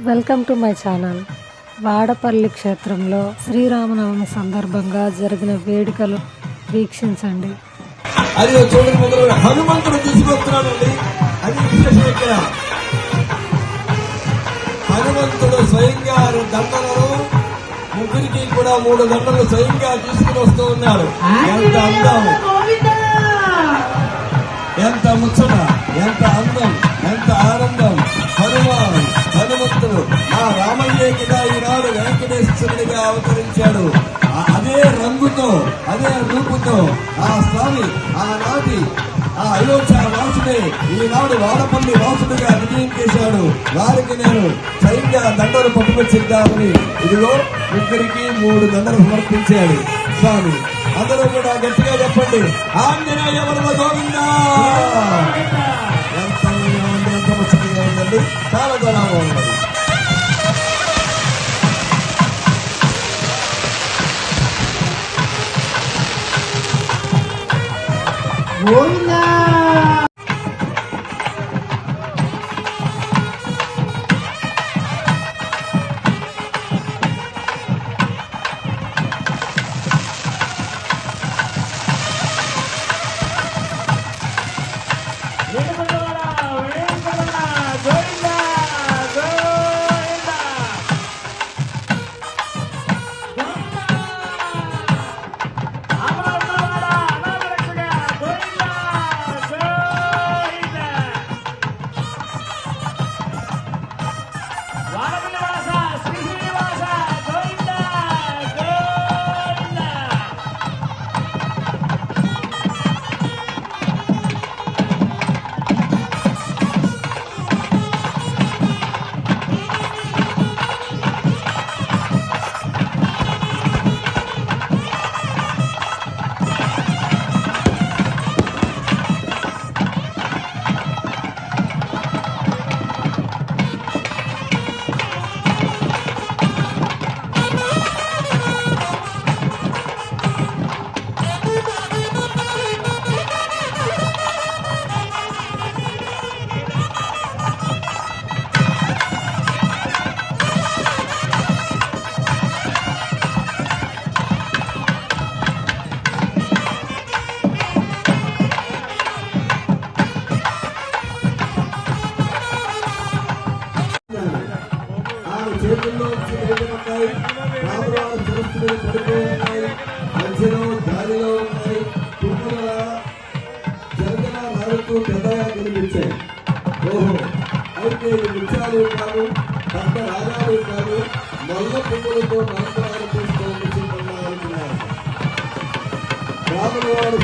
Welcome to my channel. Vadapalli క్షేత్రంలో శ్రీరామనవమి సందర్భంగా జరిగిన వేడుకలు వీక్షించండి. అది చూడండి మొదలు హనుమంతుడు తీసుకొస్తున్నాడండి. అది విశేషం ఇక్కడ. హనుమంతుడు స్వయంగా దండలను ముగ్గురికి కూడా మూడు దండలు స్వయంగా తీసుకుని వస్తూ ఉన్నాడు. ఎంత అందం. ఎంత ముచ్చట. వెంకటేశ్వరుడిగా అవతరించాడు. అదే రంగుతో అదే రూపుతో ఆ స్వామి ఆనాటి ఆ అయోధ్య వాసుడే ఈనాడు వాడపల్లి వాసుడిగా విజయం చేశాడు. వారికి నేను స్వయంగా దండలు పట్టుకొచ్చిద్దామని ఇదిగో ముగ్గురికి మూడు దండలు సమర్పించాడు స్వామి. అందరూ కూడా గట్టిగా చెప్పండి. ఆంజనేయ వరద గోవిందా! ఎంత ఉందండి చాలా చాలా Hoy na! చేతుల్లో ఉన్నాయి రామురావు శిరస్సు పడిపోయి ఉన్నాయి. మధ్యలో గాలిలో ఉన్నాయి. తుమ్ముల జరగన నరుకు పెద్దగా కనిపించాయి. ఓహో అయితే ఈ ముత్యాలు కాదు పెద్ద రాగాలు కాదు నల్ల పువ్వులతో నరకరాలు తీసుకోవాల్సి ఉన్నారు రాముల వారు